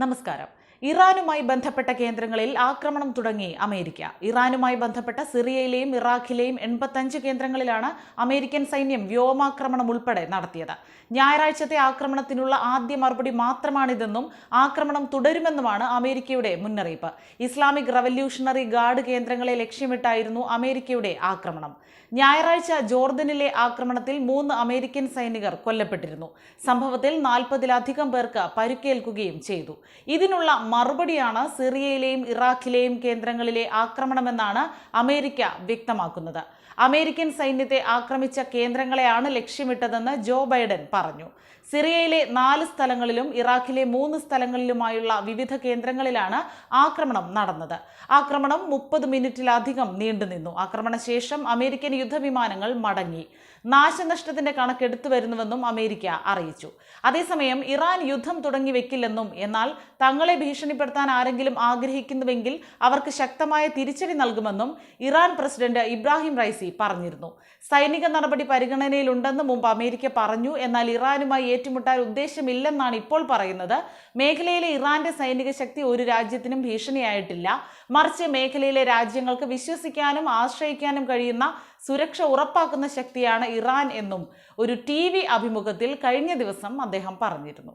നമസ്കാരം. ഇറാനുമായി ബന്ധപ്പെട്ട കേന്ദ്രങ്ങളിൽ ആക്രമണം തുടങ്ങി അമേരിക്ക. ഇറാനുമായി ബന്ധപ്പെട്ട സിറിയയിലെയും ഇറാഖിലെയും എൺപത്തഞ്ച് കേന്ദ്രങ്ങളിലാണ് അമേരിക്കൻ സൈന്യം വ്യോമാക്രമണം ഉൾപ്പെടെ നടത്തിയത്. ഞായറാഴ്ചത്തെ ആക്രമണത്തിനുള്ള ആദ്യ മറുപടി മാത്രമാണിതെന്നും ആക്രമണം തുടരുമെന്നുമാണ് അമേരിക്കയുടെ മുന്നറിയിപ്പ്. ഇസ്ലാമിക് റവല്യൂഷണറി ഗാർഡ് കേന്ദ്രങ്ങളെ ലക്ഷ്യമിട്ടായിരുന്നു അമേരിക്കയുടെ ആക്രമണം. ഞായറാഴ്ച ജോർദനിലെ ആക്രമണത്തിൽ മൂന്ന് അമേരിക്കൻ സൈനികർ കൊല്ലപ്പെട്ടിരുന്നു. സംഭവത്തിൽ നാൽപ്പതിലധികം പേർക്ക് പരുക്കേൽക്കുകയും ചെയ്തു. ഇതിനുള്ള മറുപടിയാണ് സിറിയയിലെയും ഇറാഖിലെയും കേന്ദ്രങ്ങളിലെ ആക്രമണമെന്നാണ് അമേരിക്ക വ്യക്തമാക്കുന്നത്. അമേരിക്കൻ സൈന്യത്തെ ആക്രമിച്ച കേന്ദ്രങ്ങളെയാണ് ലക്ഷ്യമിട്ടതെന്ന് ജോ ബൈഡൻ പറഞ്ഞു. സിറിയയിലെ നാല് സ്ഥലങ്ങളിലും ഇറാഖിലെ മൂന്ന് സ്ഥലങ്ങളിലുമായുള്ള വിവിധ കേന്ദ്രങ്ങളിലാണ് ആക്രമണം നടന്നത്. ആക്രമണം മുപ്പത് മിനിറ്റിലധികം നീണ്ടുനിന്നു ആക്രമണശേഷം അമേരിക്കൻ യുദ്ധവിമാനങ്ങൾ മടങ്ങി. നാശനഷ്ടത്തിന്റെ കണക്കെടുത്തു വരുന്നുവെന്നും അമേരിക്ക അറിയിച്ചു. അതേസമയം ഇറാൻ യുദ്ധം തുടങ്ങി വെക്കില്ലെന്നും എന്നാൽ തങ്ങളെ ഭീഷണിപ്പെടുത്താൻ ആരെങ്കിലും ആഗ്രഹിക്കുന്നുവെങ്കിൽ അവർക്ക് ശക്തമായ തിരിച്ചടി നൽകുമെന്നും ഇറാൻ പ്രസിഡന്റ് ഇബ്രാഹിം റൈസി പറഞ്ഞിരുന്നു. സൈനിക നടപടി പരിഗണനയിലുണ്ടെന്ന് മുമ്പ് അമേരിക്ക പറഞ്ഞു. എന്നാൽ ഇറാനുമായി ഏറ്റുമുട്ടാൻ ഉദ്ദേശമില്ലെന്നാണ് ഇപ്പോൾ പറയുന്നത്. മേഖലയിലെ ഇറാന്റെ സൈനിക ശക്തി ഒരു രാജ്യത്തിനും ഭീഷണിയായിട്ടില്ല. മറിച്ച് മേഖലയിലെ രാജ്യങ്ങൾക്ക് വിശ്വസിക്കാനും ആശ്രയിക്കാനും കഴിയുന്ന സുരക്ഷ ഉറപ്പാക്കുന്ന ശക്തിയാണ് ഇറാൻ എന്നും ഒരു ടി അഭിമുഖത്തിൽ കഴിഞ്ഞ ദിവസം അദ്ദേഹം പറഞ്ഞിരുന്നു.